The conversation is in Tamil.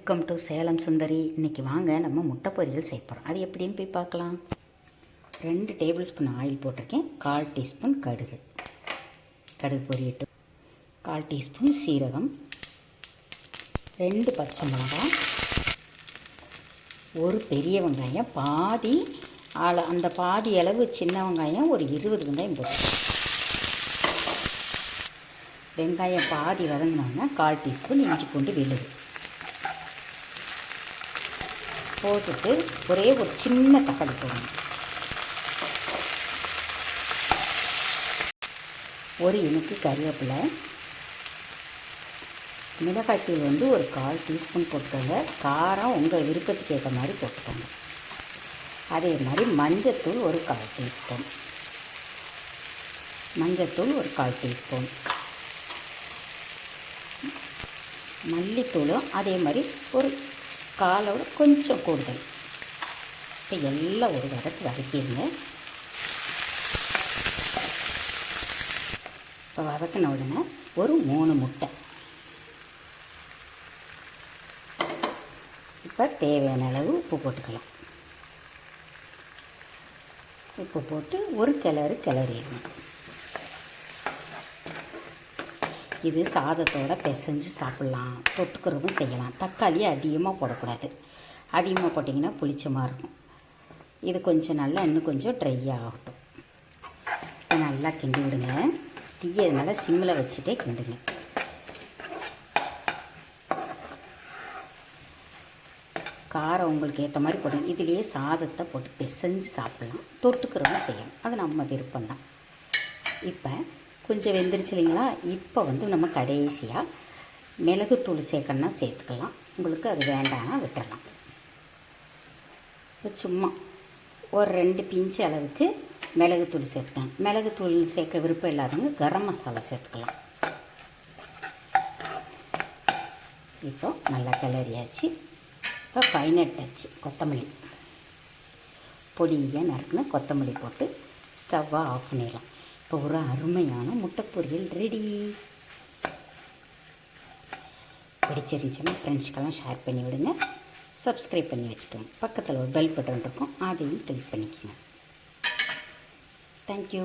வெல்கம் டு சேலம் சுந்தரி. இன்னைக்கு வாங்க நம்ம முட்டை பொரியல் செய்ய போகிறோம் அது எப்படின்னு போய் பார்க்கலாம். ரெண்டு டேபிள் ஸ்பூன் ஆயில் போட்டிருக்கேன். கால் டீஸ்பூன் கடுகு. கடுகு பொரியட்டு கால் டீஸ்பூன் சீரகம். ரெண்டு பச்சை மிளகாய். ஒரு பெரிய வெங்காயம். பாதி ஆள அந்த பாதி அளவு சின்ன வெங்காயம் ஒரு இருபது வெங்காயம் போட்டு வெங்காயம் பாதி வதங்கினோன்னா கால் டீஸ்பூன் இஞ்சி பூண்டு விழுது போட்டுட்டு ஒரே ஒரு சின்ன தக்காளி போடணும். ஒரு இனுக்கு கருவேப்பிலை. மிளகாய்த்தூள் வந்து ஒரு கால் டீஸ்பூன் போட்டுக்கோங்க. காரம் உங்கள் விருப்பத்துக்கு ஏற்ற மாதிரி போட்டுக்கோங்க. அதே மாதிரி மஞ்சத்தூள் ஒரு கால் டீஸ்பூன். மஞ்சத்தூள் ஒரு கால் டீஸ்பூன். மல்லித்தூளும் அதே மாதிரி ஒரு காலோட கொஞ்சம் கூடுதல். இப்போ எல்லாம் ஒரு வதக்கு வதக்கிடுங்க. இப்போ வதக்கின உடனே ஒரு மூணு முட்டை. இப்போ தேவையான அளவு உப்பு போட்டுக்கலாம். உப்பு போட்டு ஒரு கிளறு கிளறிடணும். இது சாதத்தோட பிசைஞ்சு சாப்பிட்லாம். தொட்டுக்கிறதும் செய்யலாம். தக்காளி அதிகமாக போடக்கூடாது. அதிகமாக போட்டிங்கன்னா புளிச்சமாக இருக்கும். இது கொஞ்சம் நல்லா இன்னும் கொஞ்சம் ட்ரை ஆகட்டும். நல்லா கிண்டி விடுங்க. தீயதுனால சிம்மில் வச்சுட்டே கிண்டுங்க. காரம் உங்களுக்கு ஏற்ற மாதிரி போடுங்க. இதுலேயே சாதத்தை போட்டு பிசைஞ்சு சாப்பிட்லாம். தொட்டுக்கிறவும் செய்யணும் அது நம்ம விருப்பம்தான். இப்போ கொஞ்சம் வெந்துருச்சு இல்லைங்களா? இப்போ வந்து நம்ம கடைசியாக மிளகுத்தூள் சேர்க்கணும்னா சேர்த்துக்கலாம். உங்களுக்கு அது வேண்டாம்னா விட்டுடலாம் இப்போ சும்மா ஒரு ரெண்டு பிஞ்சு அளவுக்கு மிளகுத்தூள் சேர்த்துக்கலாம். மிளகுத்தூள் சேர்க்க விருப்பம் இல்லாதவங்க கரம் மசாலா சேர்த்துக்கலாம். இப்போ நல்லா கிளறியாச்சு. இப்போ ஃபைனட் டச்சு கொத்தமல்லி. பொடியாக நறுக்குன்னு கொத்தமல்லி போட்டு ஸ்டவ்வாக ஆஃப் பண்ணிடலாம். இப்போ ஒரு அருமையான முட்டை பொரியல் ரெடி பிடிச்சிருந்துச்சுன்னா ஃப்ரெண்ட்ஸ்க்கெல்லாம் ஷேர் பண்ணி விடுங்க. சப்ஸ்கிரைப் பண்ணி வச்சுக்கோங்க. பக்கத்தில் ஒரு பெல் பட்டன் இருக்கும். அதையும் கிளிக் பண்ணிக்கோங்க. தேங்க்யூ